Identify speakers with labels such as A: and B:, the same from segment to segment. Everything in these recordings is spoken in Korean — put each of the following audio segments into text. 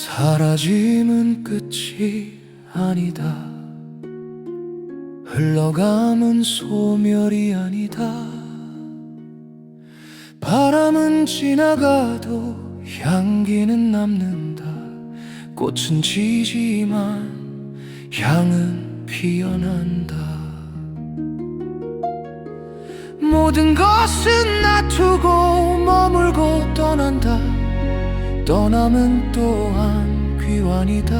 A: 사라짐은 끝이 아니다. 흘러감은 소멸이 아니다. 바람은 지나가도 향기는 남는다. 꽃은 지지만 향은 피어난다. 모든 것은 놔두고 머물고 떠난다 떠남은 또한 귀환이다.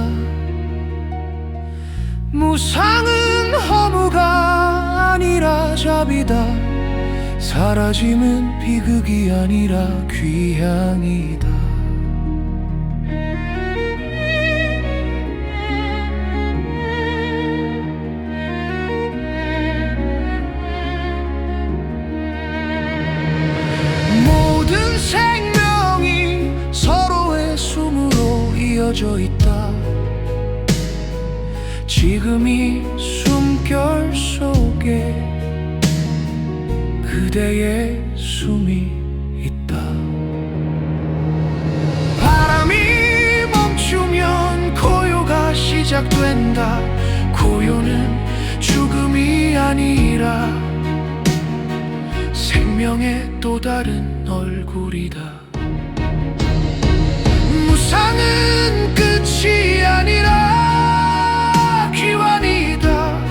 A: 무상은 허무가 아니라 잡이다. 사라짐은 비극이 아니라 귀향이다 이어져 있다. 지금 이 숨결 속에 그대의 숨이 있다. 바람이 멈추면 고요가 시작된다. 고요는 죽음이 아니라 생명의 또 다른 얼굴이다. 무상은 끝이 아니라 귀환이다.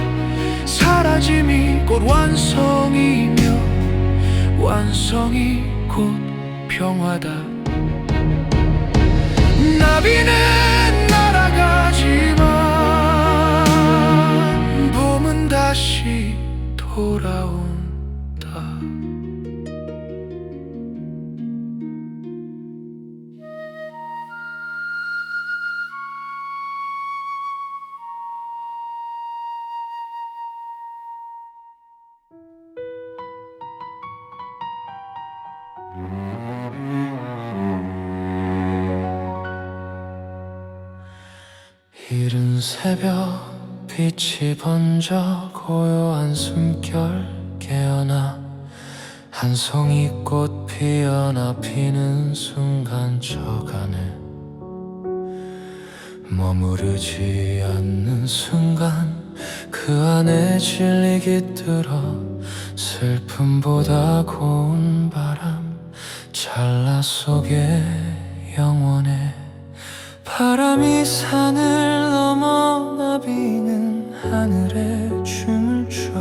A: 사라짐이 곧 완성이며 완성이 곧 평화다. 나비는 날아가지만 봄은 다시 돌아온다 빛이 번져 고요한 숨결 깨어나 한 송이 꽃 피어나 피는 순간 저간에 머무르지 않는 순간 그 안에 진리 깃들어 슬픔보다 고운 바람 찰나 속에 영원해 바람이 산을 넘어 나비는 하늘에 춤을 춰.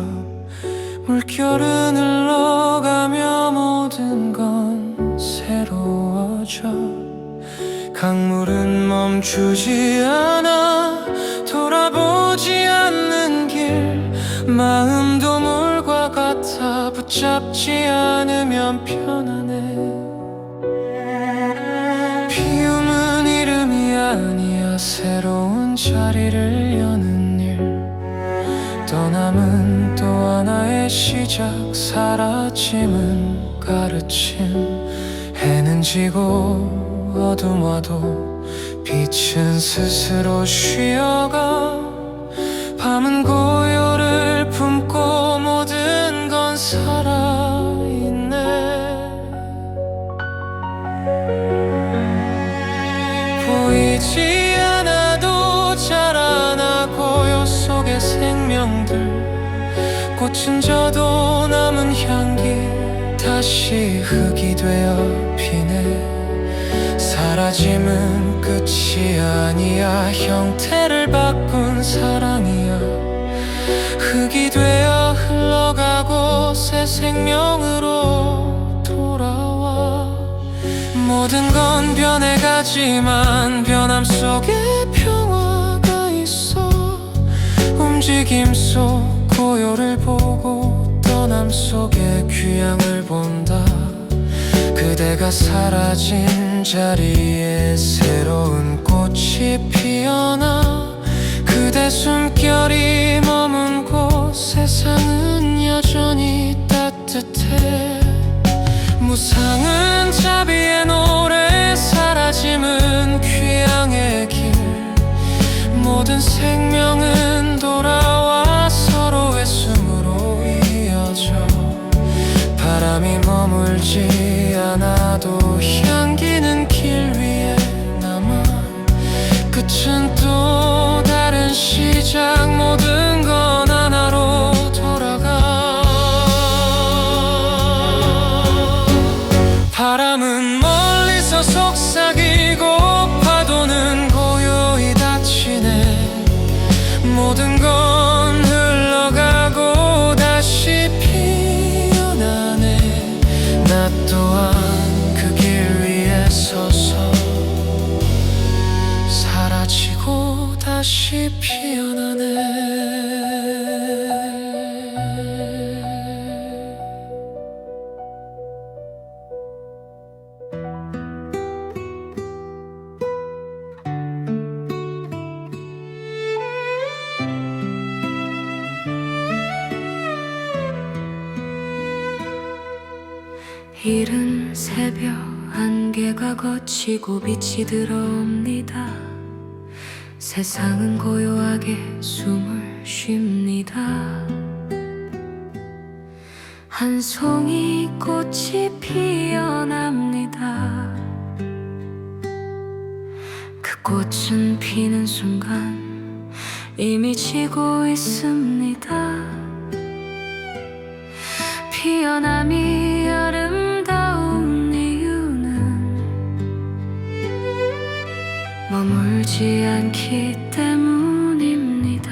A: 물결은 흘러가며 모든 건 새로워져. 강물은 멈추지 않아. 돌아보지 않는 길. 마음도 물과 같아. 붙잡지 않으면 편안해. 피움은 이름이 아니야. 새로운 자리를 여는 일 떠남은 또 하나의 시작. 사라짐은 가르침. 해는 지고 어둠 와도 빛은 스스로 쉬어가. 밤은 꽃은 져도 남은 향기 다시 흙이 되어 피네. 사라짐은 끝이 아니야. 형태를 바꾼 사랑이야. 흙이 되어 흘러가고 새 생명으로 돌아와. 모든 건 변해가지만 변함 속에 평화가 있어. 움직임 속 고요를 보고 떠남 속에 귀향을 본다. 그대가 사라진 자리에 새로운 꽃이 피어나. 그대 숨결이 머문 곳 세상은 여전히 따뜻해. 무상은 자비의 노래 사라짐은 귀향의 길. 모든 생명은 머
B: 걷히고 빛이 들어옵니다. 세상은 고요하게 숨을 쉽니다. 한 송이 꽃이 피어납니다. 그 꽃은 피는 순간 이미 지고 있습니다. 피어남이 아름 머물지 않기 때문입니다.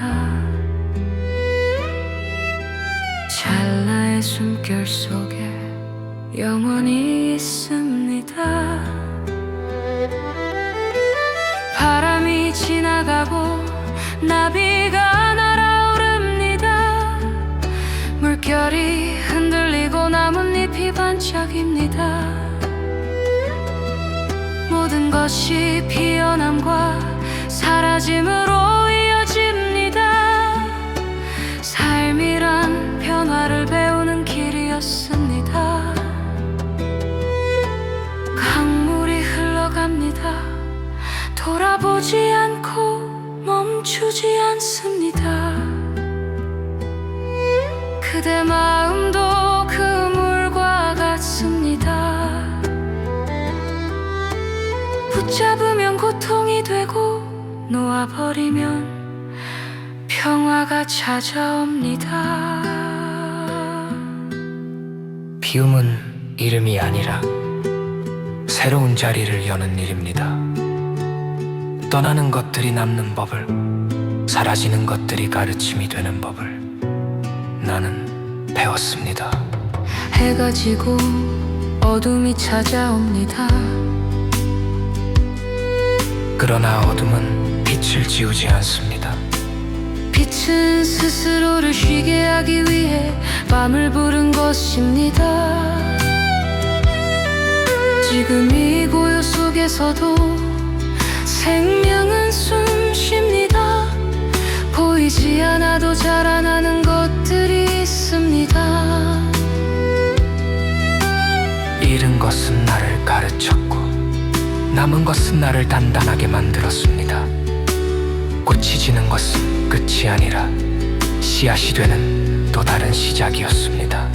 B: 찰나의 숨결 속에 영원히 있습니다. 바람이 지나가고 나비가 날아오릅니다. 물결이 흔들리고 나뭇잎이 반짝입니다. 모든 것이 피어남과 사라짐으로 이어집니다. 삶이란 변화를 배우는 길이었습니다. 강물이 흘러갑니다. 돌아보지 않고 멈추지 않습니다. 그대 마음도 그 물과 같습니다. 되고 놓아버리면 평화가 찾아옵니다.
C: 비움은 이름이 아니라 새로운 자리를 여는 일입니다. 떠나는 것들이 남는 법을, 사라지는 것들이 가르침이 되는 법을 나는 배웠습니다.
B: 해가 지고 어둠이 찾아옵니다.
C: 그러나 어둠은 빛을 지우지 않습니다.
B: 빛은 스스로를 쉬게 하기 위해 밤을 부른 것입니다. 지금 이 고요 속에서도 생명은 숨 쉽니다. 보이지 않아도 자라나는 것들이 있습니다.
C: 잃은 것은 나를 가르쳤고 남은 것은 나를 단단하게 만들었습니다. 꽃이 지는 것은 끝이 아니라 씨앗이 되는 또 다른 시작이었습니다.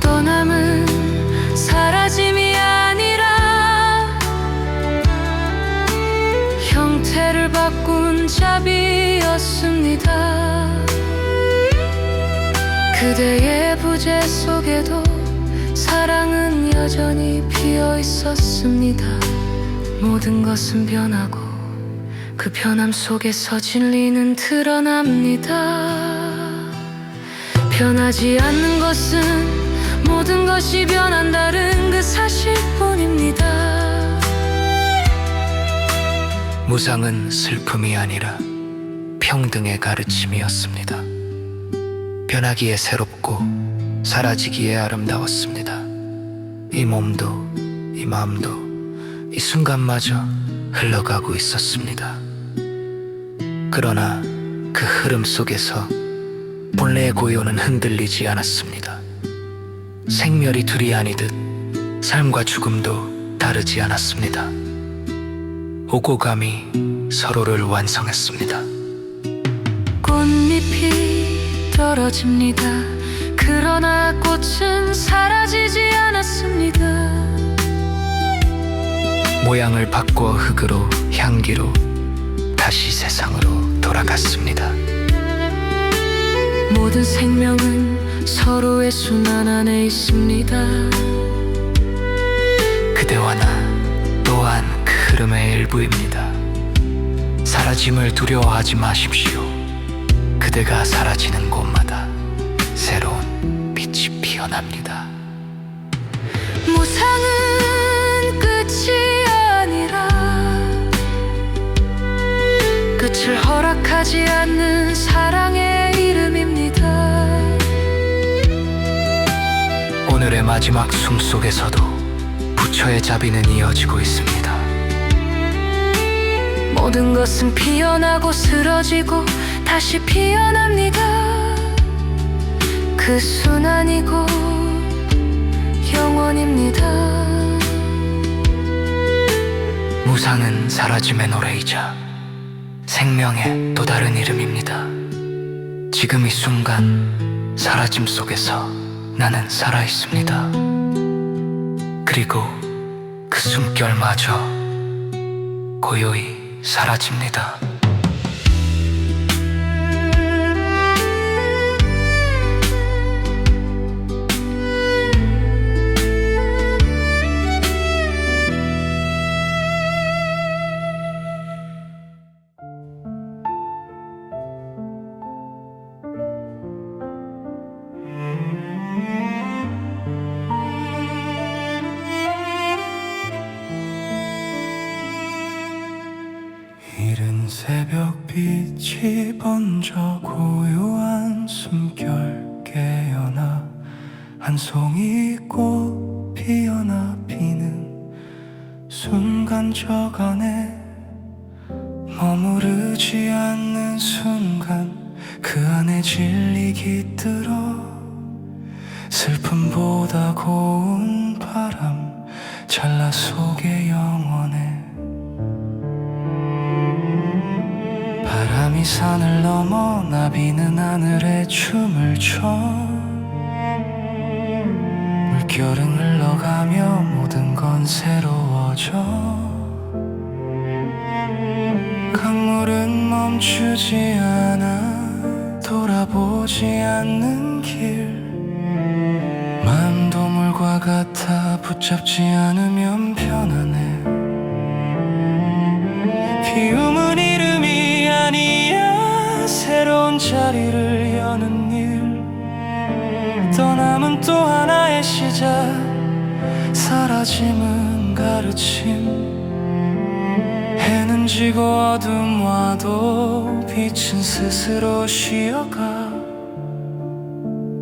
B: 떠남은 사라짐이 아니라 형태를 바꾼 자비였습니다. 그대의 부재 속에도 사랑은 여전히 피어 있었습니다. 모든 것은 변하고 그 변함 속에서 진리는 드러납니다. 변하지 않는 것은 모든 것이 변한다는 그 사실뿐입니다.
C: 무상은 슬픔이 아니라 평등의 가르침이었습니다. 변하기에 새롭고 사라지기에 아름다웠습니다. 이 몸도 이 마음도 이 순간마저 흘러가고 있었습니다. 그러나 그 흐름 속에서 본래의 고요는 흔들리지 않았습니다. 생멸이 둘이 아니듯 삶과 죽음도 다르지 않았습니다. 오고 감이 서로를 완성했습니다.
B: 꽃잎이 떨어집니다. 그러나 꽃은 사라지지 않았습니다.
C: 모양을 바꿔 흙으로 향기로 다시 세상으로 돌아갔습니다.
B: 모든 생명은 서로의 순환 안에 있습니다.
C: 그대와 나 또한 그 흐름의 일부입니다. 사라짐을 두려워하지 마십시오. 그대가 사라지는 곳마다 새로운 빛이 피어납니다.
B: 무상은 끝이 허락하지 않는 사랑의 이름입니다.
C: 오늘의 마지막 숨 속에서도 부처의 자비는 이어지고 있습니다.
B: 모든 것은 피어나고 쓰러지고 다시 피어납니다. 그 순환이고 영원입니다.
C: 무상은 사라짐의 노래이자 생명의 또 다른 이름입니다. 지금 이 순간 사라짐 속에서 나는 살아 있습니다. 그리고 그 숨결마저 고요히 사라집니다.
A: 새벽 빛이 번져 고요한 숨결 깨어나 한 송이 꽃 피어나 피는 순간 저간에 나비는 하늘에 춤을 춰. 물결은 흘러가며 모든 건 새로워져. 강물은 멈추지 않아. 돌아보지 않는 길. 마음도 물과 같아 붙잡지 않으면 편안해 자리를 여는 일. 떠남은 또 하나의 시작. 사라짐은 가르침. 해는 지고 어둠 와도 빛은 스스로 쉬어가.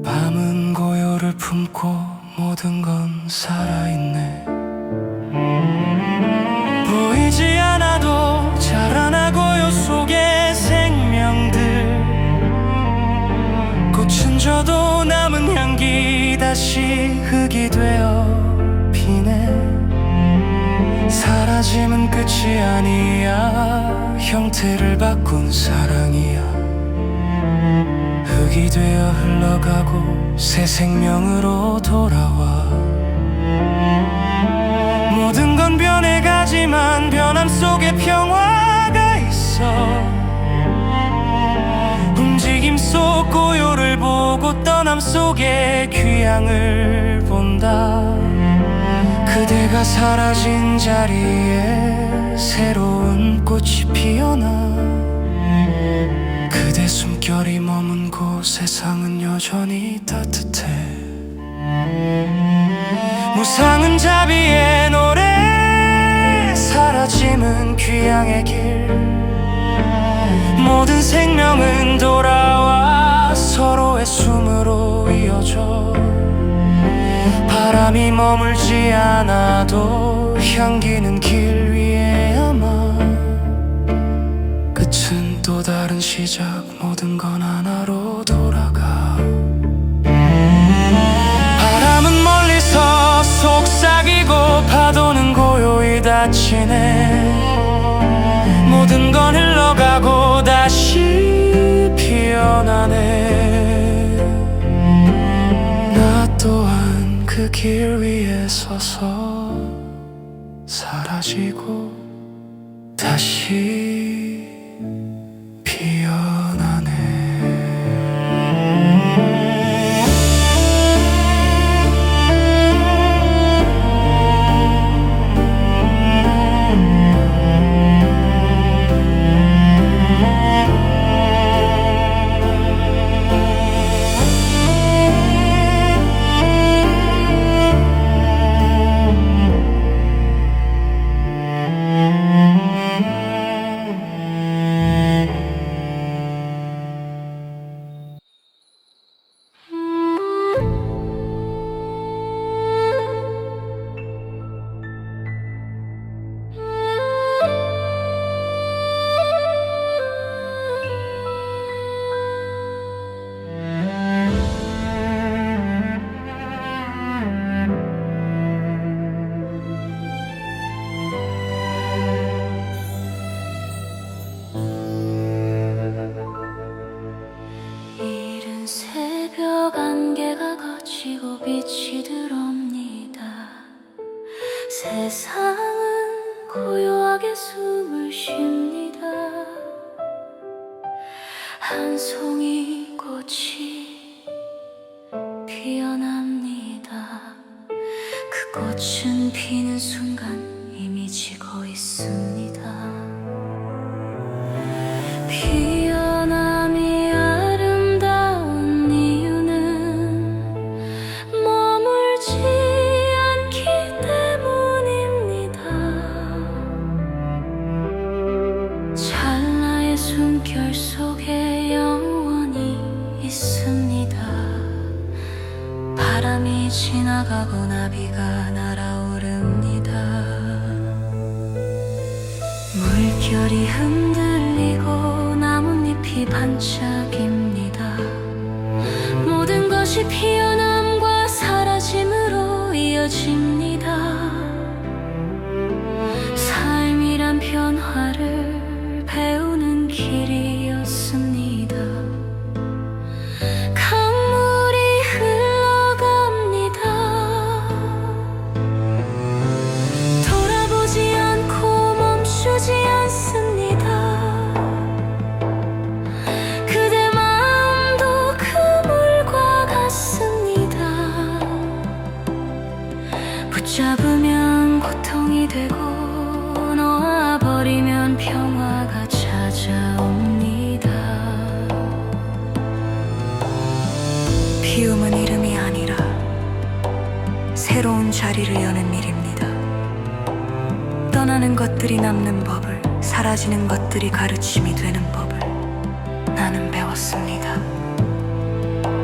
A: 밤은 고요를 품고 모든 건 살아있네 다시 흙이 되어 피네. 사라짐은 끝이 아니야. 형태를 바꾼 사랑이야. 흙이 되어 흘러가고 새 생명으로 돌아와. 모든 건 변해가지만 변함 속에 평화가 있어 속 고요를 보고 떠남 속에 귀향을 본다. 그대가 사라진 자리에 새로운 꽃이 피어나. 그대 숨결이 머문 곳 세상은 여전히 따뜻해. 무상은 자비의 노래 사라짐은 귀향의 길. 모든 생명은 돌아와 서로의 숨으로 이어져. 바람이 머물지 않아도 향기는 길 위에 아마 끝은 또 다른 시작. 모든 건 하나로 돌아가. 바람은 멀리서 속삭이고 파도는 고요히 닫히네. 모든 건 흘러가고 다시 피어나네 또한 그 길 위에 서서
B: 새로운 자리를 여는 일입니다. 떠나는 것들이 남는 법을 사라지는 것들이 가르침이 되는 법을 나는 배웠습니다.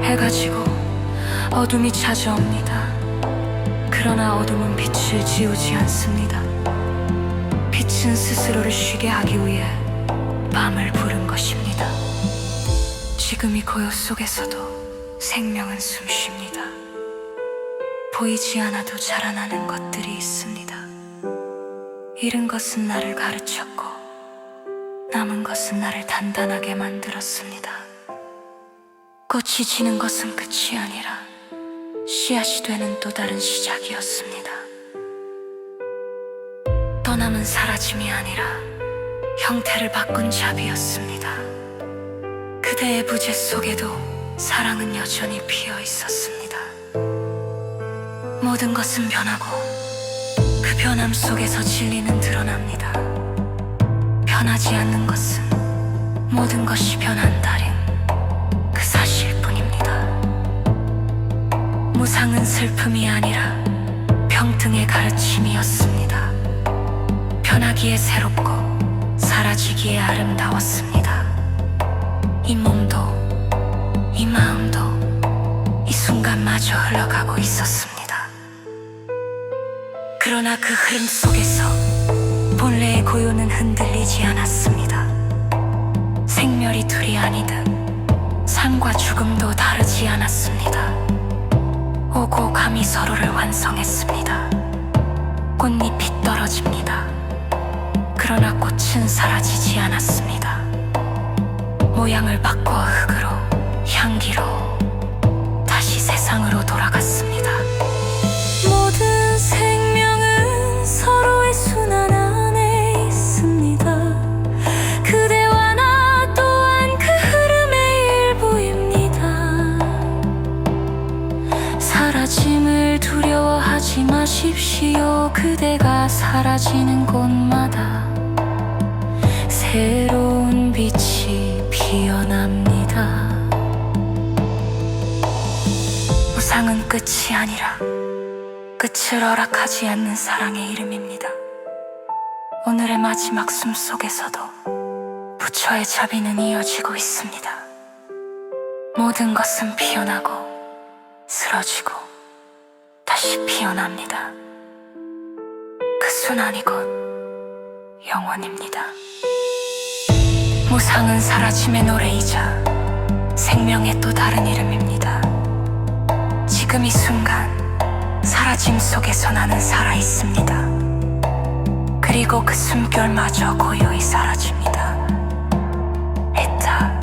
B: 해가 지고 어둠이 찾아옵니다. 그러나 어둠은 빛을 지우지 않습니다. 빛은 스스로를 쉬게 하기 위해 밤을 부른 것입니다. 지금 이 고요 속에서도 생명은 숨쉽니다. 보이지 않아도 자라나는 것들이 있습니다. 잃은 것은 나를 가르쳤고, 남은 것은 나를 단단하게 만들었습니다. 꽃이 지는 것은 끝이 아니라 씨앗이 되는 또 다른 시작이었습니다. 떠남은 사라짐이 아니라 형태를 바꾼 잡이었습니다. 그대의 부재 속에도 사랑은 여전히 피어 있었습니다. 모든 것은 변하고 그 변함 속에서 진리는 드러납니다. 변하지 않는 것은 모든 것이 변한다는 그 사실뿐입니다. 무상은 슬픔이 아니라 평등의 가르침이었습니다. 변하기에 새롭고 사라지기에 아름다웠습니다. 이 몸도 이 마음도 이 순간마저 흘러가고 있었습니다. 그러나 그 흐름 속에서 본래의 고요는 흔들리지 않았습니다. 생멸이 둘이 아니듯 삶과 죽음도 다르지 않았습니다. 오고 감이 서로를 완성했습니다. 꽃잎이 떨어집니다. 그러나 꽃은 사라지지 않았습니다. 모양을 바꿔 흙으로, 향기로, 끝을 허락하지 않는 사랑의 이름입니다. 오늘의 마지막 숨 속에서도 부처의 자비는 이어지고 있습니다. 모든 것은 피어나고 쓰러지고 다시 피어납니다. 그 순환이 곧 영원입니다. 무상은 사라짐의 노래이자 생명의 또 다른 이름입니다. 지금 이 순간 사라짐 속에서 나는 살아있습니다. 그리고 그 숨결마저 고요히 사라집니다. 했다.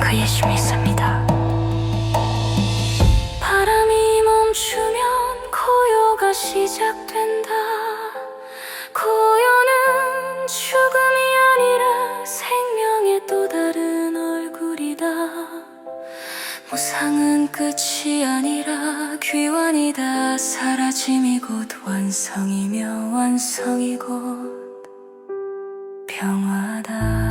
B: 그 예심이 있습니다. 바람이 멈추면 고요가 시작된다. 고요는 죽음이 아니라 생명의 또 다른 얼굴이다. 무상은 끝이 아니야 사라짐이 곧 완성이며 완성이 곧 평화다.